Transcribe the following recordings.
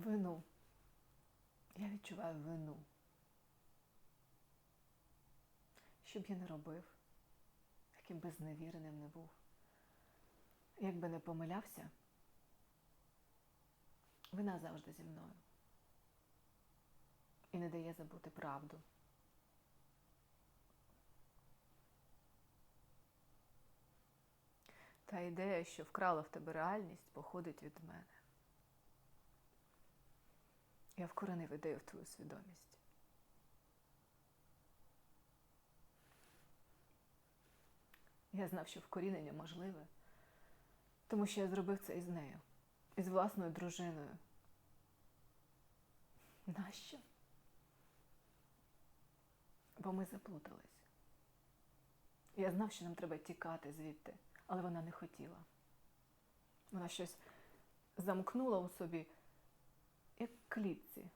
Вину. Я відчуваю вину. Що б я не робив, яким би зневіреним не був, як би не помилявся, вина завжди зі мною і не дає забути правду. Та ідея, що вкрала в тебе реальність, походить від мене. Я вкоренив ідею в твою свідомість. Я знав, що вкорінення можливе, тому що я зробив це із нею, із власною дружиною. Нащо? Бо ми заплутались. Я знав, що нам треба тікати звідти, але вона не хотіла. Вона щось замкнула у собі, як в клітці.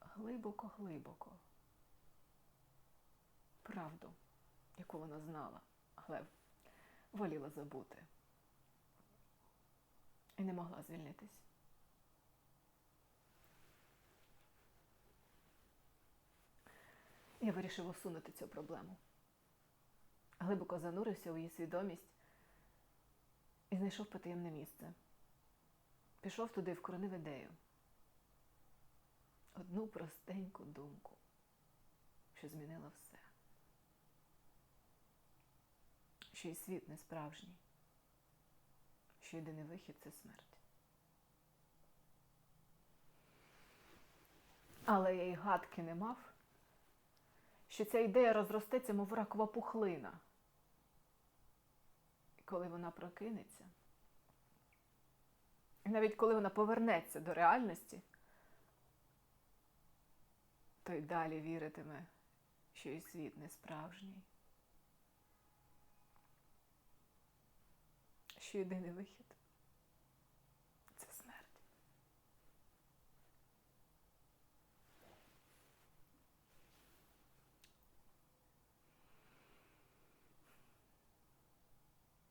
Глибоко-глибоко. Правду, яку вона знала, але воліла забути. І не могла звільнитись. Я вирішив усунути цю проблему. Глибоко занурився у її свідомість і знайшов потаємне місце. Пішов туди, вкоронив ідею. Одну простеньку думку, що змінила все. Що і світ не справжній, що єдиний вихід це смерть. Але я й гадки не мав, що ця ідея розростеться, мов ракова пухлина. І коли вона прокинеться, навіть коли вона повернеться до реальності, то й далі віритиме, що і світ не справжній. Що єдиний вихід